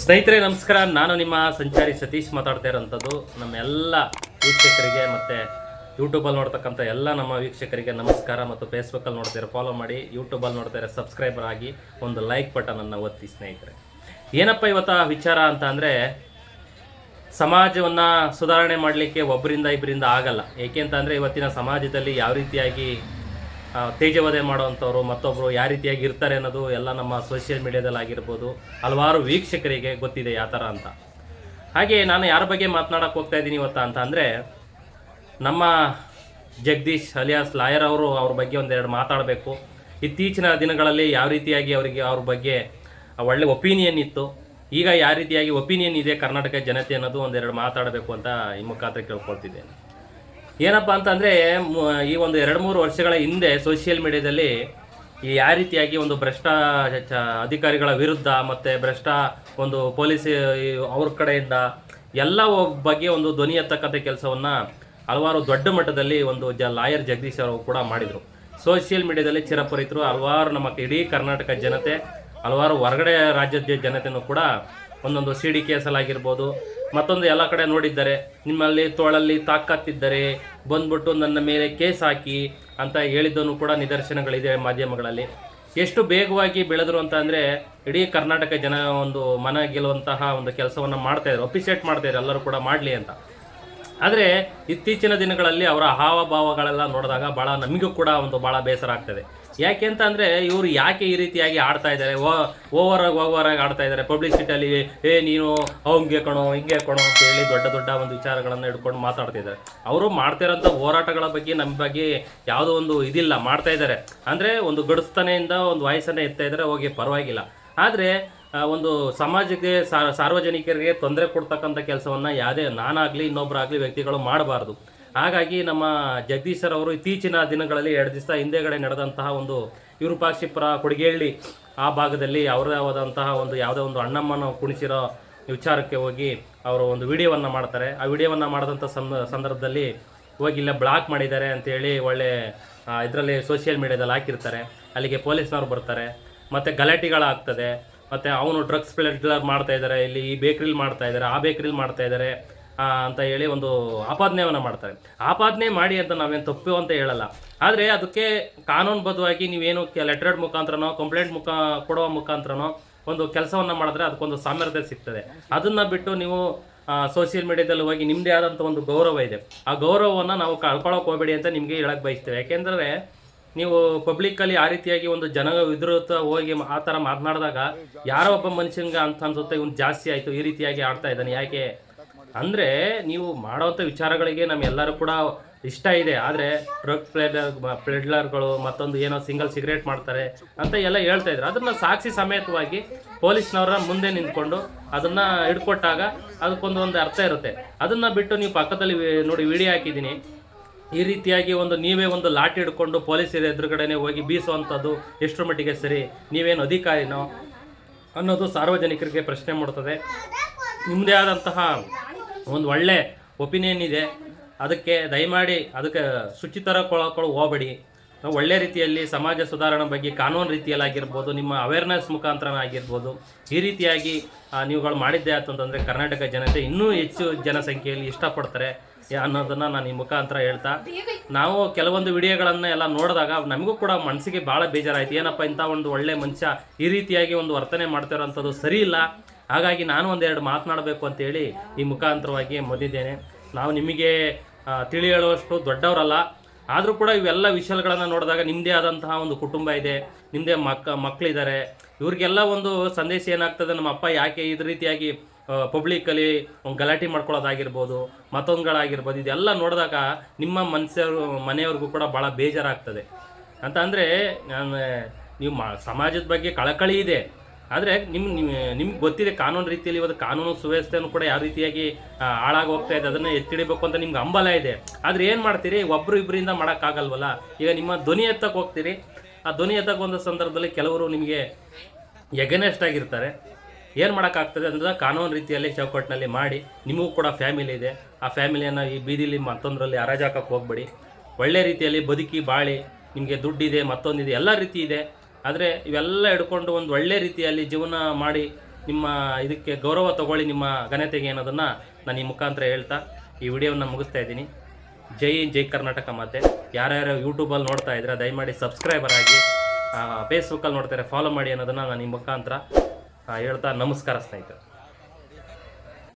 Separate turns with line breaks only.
ಸ್ನೇಹಿತರೆ, ನಮಸ್ಕಾರ. ನಾನು ನಿಮ್ಮ ಸಂಚಾರಿ ಸತೀಶ್ ಮಾತಾಡ್ತಾ ಇರೋಂಥದ್ದು. ನಮ್ಮ ಎಲ್ಲ ವೀಕ್ಷಕರಿಗೆ ಮತ್ತು ಯೂಟ್ಯೂಬಲ್ಲಿ ನೋಡ್ತಕ್ಕಂಥ ಎಲ್ಲ ನಮ್ಮ ವೀಕ್ಷಕರಿಗೆ ನಮಸ್ಕಾರ ಮತ್ತು ಫೇಸ್ಬುಕ್ಕಲ್ಲಿ ನೋಡ್ತಾರೆ ಫಾಲೋ ಮಾಡಿ. ಯೂಟ್ಯೂಬಲ್ಲಿ ನೋಡ್ತಾರೆ ಸಬ್ಸ್ಕ್ರೈಬರ್ ಆಗಿ ಒಂದು ಲೈಕ್ ಬಟನನ್ನು ಒತ್ತಿ ಸ್ನೇಹಿತರೆ. ಏನಪ್ಪ ಇವತ್ತ ವಿಚಾರ ಅಂತ ಅಂದರೆ, ಸಮಾಜವನ್ನು ಸುಧಾರಣೆ ಮಾಡಲಿಕ್ಕೆ ಒಬ್ಬರಿಂದ ಇಬ್ಬರಿಂದ ಆಗಲ್ಲ. ಏಕೆ ಅಂತ ಅಂದರೆ, ಇವತ್ತಿನ ಸಮಾಜದಲ್ಲಿ ಯಾವ ರೀತಿಯಾಗಿ ತೇಜವಧೆ ಮಾಡುವಂಥವ್ರು ಮತ್ತೊಬ್ಬರು ಯಾವ ರೀತಿಯಾಗಿ ಇರ್ತಾರೆ ಅನ್ನೋದು ಎಲ್ಲ ನಮ್ಮ ಸೋಷಿಯಲ್ ಮೀಡಿಯಾದಲ್ಲಿ ಆಗಿರ್ಬೋದು. ಹಲವಾರು ವೀಕ್ಷಕರಿಗೆ ಗೊತ್ತಿದೆ ಯಾವ ಥರ ಅಂತ. ಹಾಗೆ ನಾನು ಯಾರ ಬಗ್ಗೆ ಮಾತನಾಡಕ್ಕೆ ಹೋಗ್ತಾ ಇದ್ದೀನಿ ಇವತ್ತ ಅಂತ ಅಂದರೆ, ನಮ್ಮ ಜಗದೀಶ್ ಅಲಿಯಾಸ್ ಲಾಯರ್ ಅವರು ಅವ್ರ ಬಗ್ಗೆ ಒಂದೆರಡು ಮಾತಾಡಬೇಕು. ಇತ್ತೀಚಿನ ದಿನಗಳಲ್ಲಿ ಯಾವ ರೀತಿಯಾಗಿ ಅವರಿಗೆ ಅವ್ರ ಬಗ್ಗೆ ಒಳ್ಳೆ ಒಪಿನಿಯನ್ ಇತ್ತು. ಈಗ ಯಾವ ರೀತಿಯಾಗಿ ಒಪಿನಿಯನ್ ಇದೆ ಕರ್ನಾಟಕ ಜನತೆ ಅನ್ನೋದು ಒಂದೆರಡು ಮಾತಾಡಬೇಕು ಅಂತ ಈ ಮುಖಾಂತರ ಕೇಳ್ಕೊಳ್ತಿದ್ದೇನೆ. ಏನಪ್ಪ ಅಂತಂದರೆ ಈ ಒಂದು ಎರಡು ಮೂರು ವರ್ಷಗಳ ಹಿಂದೆ ಸೋಷಿಯಲ್ ಮೀಡಿಯಾದಲ್ಲಿ ಈ ಯಾವ ರೀತಿಯಾಗಿ ಒಂದು ಭ್ರಷ್ಟ ಅಧಿಕಾರಿಗಳ ವಿರುದ್ಧ ಮತ್ತು ಭ್ರಷ್ಟ ಒಂದು ಪೊಲೀಸ್ ಅವ್ರ ಕಡೆಯಿಂದ ಎಲ್ಲ ಬಗ್ಗೆ ಒಂದು ಧ್ವನಿ ಎತ್ತಕ್ಕಂಥ ಕೆಲಸವನ್ನು ಹಲವಾರು ದೊಡ್ಡ ಮಟ್ಟದಲ್ಲಿ ಒಂದು ಜ ಲಾಯರ್ ಜಗದೀಶ್ ಅವರು ಕೂಡ ಮಾಡಿದರು. ಸೋಷಿಯಲ್ ಮೀಡಿಯಾದಲ್ಲಿ ಚಿರಪರಿತರು ಹಲವಾರು ನಮ್ಮ ಇಡೀ ಕರ್ನಾಟಕ ಜನತೆ, ಹಲವಾರು ಹೊರಗಡೆ ರಾಜ್ಯದ ಜನತೆಯೂ ಕೂಡ ಒಂದೊಂದು ಸಿ ಡಿ ಕೇಸಲ್ಲಾಗಿರ್ಬೋದು ಮತ್ತೊಂದು ಎಲ್ಲ ಕಡೆ ನೋಡಿದ್ದಾರೆ, ನಿಮ್ಮಲ್ಲಿ ತೋಳಲ್ಲಿ ತಾಕತ್ತಿದ್ದರೆ ಬಂದ್ಬಿಟ್ಟು ನನ್ನ ಮೇಲೆ ಕೇಸ್ ಹಾಕಿ ಅಂತ ಹೇಳಿದ್ದನ್ನು ಕೂಡ ನಿದರ್ಶನಗಳಿದೆ ಮಾಧ್ಯಮಗಳಲ್ಲಿ. ಎಷ್ಟು ಬೇಗವಾಗಿ ಬೆಳೆದ್ರು ಅಂತ ಅಂದರೆ, ಇಡೀ ಕರ್ನಾಟಕ ಜನ ಒಂದು ಮನ ಗೆಲ್ಲುವಂತಹ ಒಂದು ಕೆಲಸವನ್ನು ಮಾಡ್ತಾಯಿದ್ರು ಮಾಡ್ತಾ ಇದ್ರು ಎಲ್ಲರೂ ಕೂಡ ಮಾಡಲಿ ಅಂತ. ಆದರೆ ಇತ್ತೀಚಿನ ದಿನಗಳಲ್ಲಿ ಅವರ ಹಾವಭಾವಗಳೆಲ್ಲ ನೋಡಿದಾಗ ಭಾಳ ನಮಗೂ ಕೂಡ ಒಂದು ಭಾಳ ಬೇಸರ ಆಗ್ತದೆ. ಯಾಕೆ ಅಂತ ಅಂದರೆ ಇವರು ಯಾಕೆ ಈ ರೀತಿಯಾಗಿ ಆಡ್ತಾ ಇದ್ದಾರೆ? ಓವರ್ ಆಗಿ ಓವರ್ ಆಗಿ ಆಡ್ತಾ ಇದ್ದಾರೆ. ಪಬ್ಲಿಸಿಟಿಯಲ್ಲಿ ಏ, ನೀನು ಹಂಗೆ ಕಣೋ, ಹಿಂಗೆ ಕಣೋ ಅಂತ ಹೇಳಿ ದೊಡ್ಡ ದೊಡ್ಡ ಒಂದು ವಿಚಾರಗಳನ್ನು ಹಿಡ್ಕೊಂಡು ಮಾತಾಡ್ತಿದ್ದಾರೆ ಅವರು ಮಾಡ್ತಿರೋಂಥ ಹೋರಾಟಗಳ ಬಗ್ಗೆ, ನಮ್ಮ ಬಗ್ಗೆ ಯಾವುದೋ ಒಂದು ಇದಿಲ್ಲ, ಮಾಡ್ತಾ ಇದ್ದಾರೆ. ಅಂದರೆ ಒಂದು ಗಡಿಸ್ತಾನೆಯಿಂದ ಒಂದು ವಾಯ್ಸನ್ನೇ ಎತ್ತಾ ಇದ್ದಾರೆ, ಹೋಗಿ ಪರವಾಗಿಲ್ಲ. ಆದರೆ ಒಂದು ಸಮಾಜಕ್ಕೆ ಸಾರ್ವಜನಿಕರಿಗೆ ತೊಂದರೆ ಕೊಡ್ತಕ್ಕಂಥ ಕೆಲಸವನ್ನು ಯಾವುದೇ ನಾನಾಗಲಿ ಇನ್ನೊಬ್ಬರಾಗಲಿ ವ್ಯಕ್ತಿಗಳು ಮಾಡಬಾರ್ದು. ಹಾಗಾಗಿ ನಮ್ಮ ಜಗದೀಶರ್ ಅವರು ಇತ್ತೀಚಿನ ದಿನಗಳಲ್ಲಿ ಎರಡು ದಿವಸ ಹಿಂದೆಗಡೆ ನಡೆದಂತಹ ಒಂದು ವಿರೂಪಾಕ್ಷಿಪುರ ಕೊಡಿಗೇಳ್ಳಿ ಆ ಭಾಗದಲ್ಲಿ ಅವರದೇ ಆದಂತಹ ಒಂದು ಯಾವುದೇ ಒಂದು ಅಣ್ಣಮ್ಮನ ಕುಣಿಸಿರೋ ವಿಚಾರಕ್ಕೆ ಹೋಗಿ ಅವರು ಒಂದು ವಿಡಿಯೋವನ್ನು ಮಾಡ್ತಾರೆ. ಆ ವಿಡಿಯೋವನ್ನು ಮಾಡಿದಂಥ ಸಂದ ಸಂದರ್ಭದಲ್ಲಿ ಹೋಗಿ ಇಲ್ಲ ಬ್ಲಾಕ್ ಮಾಡಿದ್ದಾರೆ ಅಂತೇಳಿ ಒಳ್ಳೆ ಇದರಲ್ಲಿ ಸೋಷಿಯಲ್ ಮೀಡಿಯಾದಲ್ಲಿ ಹಾಕಿರ್ತಾರೆ. ಅಲ್ಲಿಗೆ ಪೊಲೀಸ್ನವ್ರು ಬರ್ತಾರೆ. ಮತ್ತು ಗಲಾಟೆಗಳಾಗ್ತದೆ. ಮತ್ತು ಅವನು ಡ್ರಗ್ಸ್ ಪ್ಲೇಟ್ಗಳಾಗಿ ಮಾಡ್ತಾ ಇದ್ದಾರೆ ಇಲ್ಲಿ ಈ ಬೇಕ್ರಿಲಿ ಮಾಡ್ತಾ ಇದ್ದಾರೆ ಆ ಬೇಕ್ರಿಲಿ ಮಾಡ್ತಾ ಇದ್ದಾರೆ ಅಂತ ಹೇಳಿ ಒಂದು ಆಪಾದನೆಯನ್ನು ಮಾಡ್ತಾರೆ. ಆಪಾದನೆ ಮಾಡಿ ಅಂತ ನಾವೇನು ತಪ್ಪು ಅಂತ ಹೇಳಲ್ಲ. ಆದರೆ ಅದಕ್ಕೆ ಕಾನೂನುಬದ್ಧವಾಗಿ ನೀವೇನು ಲೆಟ್ರೇಡ್ ಮುಖಾಂತರನೋ ಕಂಪ್ಲೇಂಟ್ ಮುಖ ಕೊಡುವ ಮುಖಾಂತರನೋ ಒಂದು ಕೆಲಸವನ್ನು ಮಾಡಿದ್ರೆ ಅದಕ್ಕೊಂದು ಸಾಮರ್ಥ್ಯ ಸಿಗ್ತದೆ. ಅದನ್ನು ಬಿಟ್ಟು ನೀವು ಸೋಷಿಯಲ್ ಮೀಡಿಯಾದಲ್ಲಿ ಹೋಗಿ ನಿಮ್ಮದೇ ಆದಂಥ ಒಂದು ಗೌರವ ಇದೆ. ಆ ಗೌರವವನ್ನು ನಾವು ಕಳ್ಕೊಳ್ಳೋಕೆ ಹೋಗಬೇಡಿ ಅಂತ ನಿಮಗೆ ಹೇಳಕ್ಕೆ ಬಯಸ್ತೇವೆ. ಯಾಕೆಂದರೆ ನೀವು ಪಬ್ಲಿಕ್ಕಲ್ಲಿ ಆ ರೀತಿಯಾಗಿ ಒಂದು ಜನ ವಿರುದ್ಧ ಹೋಗಿ ಆ ಥರ ಮಾತನಾಡಿದಾಗ ಯಾರೋ ಒಬ್ಬ ಮನುಷ್ಯನಿಗೆ ಅಂತ ಅನ್ಸುತ್ತೆ, ಇವ್ನು ಜಾಸ್ತಿ ಆಯಿತು, ಈ ರೀತಿಯಾಗಿ ಆಡ್ತಾ ಇದ್ದಾನೆ, ಯಾಕೆ? ಅಂದರೆ ನೀವು ಮಾಡೋವಂಥ ವಿಚಾರಗಳಿಗೆ ನಮ್ಮೆಲ್ಲರೂ ಕೂಡ ಇಷ್ಟ ಇದೆ. ಆದರೆ ಡ್ರಗ್ ಪ್ಲೇಡರ್ ಪ್ಲೇಡ್ಲರ್ಗಳು ಮತ್ತೊಂದು ಏನೋ ಸಿಂಗಲ್ ಸಿಗರೇಟ್ ಮಾಡ್ತಾರೆ ಅಂತ ಎಲ್ಲ ಹೇಳ್ತಾ ಇದ್ರು. ಅದನ್ನು ಸಾಕ್ಷಿ ಸಮೇತವಾಗಿ ಪೊಲೀಸ್ನವರ ಮುಂದೆ ನಿಂತ್ಕೊಂಡು ಅದನ್ನು ಹಿಡ್ಕೊಟ್ಟಾಗ ಅದಕ್ಕೊಂದು ಒಂದು ಅರ್ಥ ಇರುತ್ತೆ. ಅದನ್ನು ಬಿಟ್ಟು ನೀವು ಪಕ್ಕದಲ್ಲಿ ನೋಡಿ ವಿಡಿಯೋ ಹಾಕಿದ್ದೀನಿ. ಈ ರೀತಿಯಾಗಿ ಒಂದು ನೀವೇ ಒಂದು ಲಾಠಿ ಹಿಡ್ಕೊಂಡು ಪೊಲೀಸರ ಎದುರುಗಡೆನೆ ಹೋಗಿ ಬೀಸುವಂಥದ್ದು ಎಷ್ಟರ ಮಟ್ಟಿಗೆ ಸರಿ? ನೀವೇನು ಅಧಿಕಾರಿನೋ ಅನ್ನೋದು ಸಾರ್ವಜನಿಕರಿಗೆ ಪ್ರಶ್ನೆ ಮಾಡುತ್ತದೆ ನಿಮ್ಮದೇ ಆದಂತಹ ಒಂದು ಒಳ್ಳೆ ಒಪಿನಿಯನ್ ಇದೆ. ಅದಕ್ಕೆ ದಯಮಾಡಿ ಅದಕ್ಕೆ ಶುಚಿತರ ಕೊಳಕೊಳ್ಳು ಹೋಗಬೇಡಿ. ಒಳ್ಳೆ ರೀತಿಯಲ್ಲಿ ಸಮಾಜ ಸುಧಾರಣೆ ಬಗ್ಗೆ ಕಾನೂನು ರೀತಿಯಲ್ಲಿ ಆಗಿರ್ಬೋದು ನಿಮ್ಮ ಅವೇರ್ನೆಸ್ ಮುಖಾಂತರ ಆಗಿರ್ಬೋದು. ಈ ರೀತಿಯಾಗಿ ನೀವುಗಳು ಮಾಡಿದ್ದೆ ಆಯ್ತು ಅಂತಂದರೆ ಕರ್ನಾಟಕ ಜನತೆ ಇನ್ನೂ ಹೆಚ್ಚು ಜನಸಂಖ್ಯೆಯಲ್ಲಿ ಇಷ್ಟಪಡ್ತಾರೆ. ಅನ್ನೋದನ್ನು ನಾನು ಈ ಮುಖಾಂತರ ಹೇಳ್ತಾ, ನಾವು ಕೆಲವೊಂದು ವಿಡಿಯೋಗಳನ್ನು ಎಲ್ಲ ನೋಡಿದಾಗ ನಮಗೂ ಕೂಡ ಮನಸ್ಸಿಗೆ ಭಾಳ ಬೇಜಾರಾಯ್ತು. ಏನಪ್ಪ ಇಂಥ ಒಂದು ಒಳ್ಳೆ ಮನುಷ್ಯ ಈ ರೀತಿಯಾಗಿ ಒಂದು ವರ್ತನೆ ಮಾಡ್ತಿರೋಂಥದ್ದು ಸರಿ ಇಲ್ಲ? ಹಾಗಾಗಿ ನಾನು ಒಂದೆರಡು ಮಾತನಾಡಬೇಕು ಅಂತೇಳಿ ಈ ಮುಖಾಂತರವಾಗಿ ಮೊದಿದ್ದೇನೆ ನಾವು ನಿಮಗೆ ತಿಳಿ ಹೇಳುವಷ್ಟು ದೊಡ್ಡವರಲ್ಲ. ಆದರೂ ಕೂಡ ಇವೆಲ್ಲ ವಿಷಯಗಳನ್ನು ನೋಡಿದಾಗ ನಿಮ್ಮದೇ ಆದಂತಹ ಒಂದು ಕುಟುಂಬ ಇದೆ ನಿಮ್ಮದೇ ಮಕ್ಕ ಮಕ್ಕಳಿದ್ದಾರೆ ಇವ್ರಿಗೆಲ್ಲ ಒಂದು ಸಂದೇಶ ಏನಾಗ್ತದೆ? ನಮ್ಮ ಅಪ್ಪ ಯಾಕೆ ಇದು ರೀತಿಯಾಗಿ ಪಬ್ಲಿಕ್ಕಲ್ಲಿ ಒಂದು ಗಲಾಟೆ ಮಾಡ್ಕೊಳ್ಳೋದಾಗಿರ್ಬೋದು, ಮತ್ತೊಂದುಗಳಾಗಿರ್ಬೋದು, ಇದೆಲ್ಲ ನೋಡಿದಾಗ ನಿಮ್ಮ ಮನಸ್ಸರು ಮನೆಯವ್ರಿಗೂ ಕೂಡ ಭಾಳ ಬೇಜಾರಾಗ್ತದೆ. ಅಂತ ಅಂದರೆ ನಾನು, ನೀವು ಮಾ, ಸಮಾಜದ ಬಗ್ಗೆ ಕಳಕಳಿ ಇದೆ. ಆದರೆ ನಿಮ್ಮ ನಿಮ್ಗೆ ಗೊತ್ತಿದೆ, ಕಾನೂನು ರೀತಿಯಲ್ಲಿ ಇವತ್ತು ಕಾನೂನು ಸುವ್ಯವಸ್ಥೆನೂ ಕೂಡ ಯಾವ ರೀತಿಯಾಗಿ ಹಾಳಾಗಿ ಹೋಗ್ತಾ ಇದೆ, ಅದನ್ನು ಎತ್ತಿಡಿಬೇಕು ಅಂತ ನಿಮ್ಗೆ ಹಂಬಲ ಇದೆ. ಆದರೆ ಏನು ಮಾಡ್ತೀರಿ? ಒಬ್ಬರು ಇಬ್ಬರಿಂದ ಮಾಡೋಕ್ಕಾಗಲ್ವಲ್ಲ? ಈಗ ನಿಮ್ಮ ಧ್ವನಿ ಎತ್ತಕ್ಕೆ ಹೋಗ್ತೀರಿ. ಆ ಧ್ವನಿ ಎತ್ತಕ್ಕೆ ಒಂದು ಸಂದರ್ಭದಲ್ಲಿ ಕೆಲವರು ನಿಮಗೆ ಎಗನೆಸ್ಟ್ ಆಗಿರ್ತಾರೆ. ಏನು ಮಾಡೋಕ್ಕಾಗ್ತದೆ ಅಂದ್ರೆ ಕಾನೂನು ರೀತಿಯಲ್ಲಿ ಚೌಕಟ್ಟಿನಲ್ಲಿ ಮಾಡಿ, ನಿಮಗೂ ಕೂಡ ಫ್ಯಾಮಿಲಿ ಇದೆ. ಆ ಫ್ಯಾಮಿಲಿಯನ್ನು ಈ ಬೀದಿಲಿ ಮತ್ತೊಂದರಲ್ಲಿ ಹರಾಜಾಕಕ್ಕೆ ಹೋಗ್ಬೇಡಿ. ಒಳ್ಳೆ ರೀತಿಯಲ್ಲಿ ಬದುಕಿ ಬಾಳಿ, ನಿಮಗೆ ದುಡ್ಡಿದೆ, ಮತ್ತೊಂದಿದೆ, ಎಲ್ಲ ರೀತಿ ಇದೆ. ಆದರೆ ಇವೆಲ್ಲ ಹಿಡ್ಕೊಂಡು ಒಂದು ಒಳ್ಳೆ ರೀತಿಯಲ್ಲಿ ಜೀವನ ಮಾಡಿ, ನಿಮ್ಮ ಇದಕ್ಕೆ ಗೌರವ ತಗೊಳ್ಳಿ ನಿಮ್ಮ ಘನತೆಗೆ ಅನ್ನೋದನ್ನು ನಾನು ಈ ಮುಖಾಂತರ ಹೇಳ್ತಾ ಈ ವಿಡಿಯೋವನ್ನು ಮುಗಿಸ್ತಾ ಇದ್ದೀನಿ. ಜೈ ಜೈ ಕರ್ನಾಟಕ ಮತ್ತೆ ಯಾರ್ಯಾರು ಯೂಟ್ಯೂಬಲ್ಲಿ ನೋಡ್ತಾ ಇದ್ರೆ ದಯಮಾಡಿ ಸಬ್ಸ್ಕ್ರೈಬರ್ ಆಗಿ ಫೇಸ್ಬುಕ್ಕಲ್ಲಿ ನೋಡ್ತಾರೆ ಫಾಲೋ ಮಾಡಿ ಅನ್ನೋದನ್ನು ನಾನು ಈ ಮುಖಾಂತರ ಹೇಳ್ತಾ ನಮಸ್ಕಾರ ಸ್ನೇಹಿತರೆ.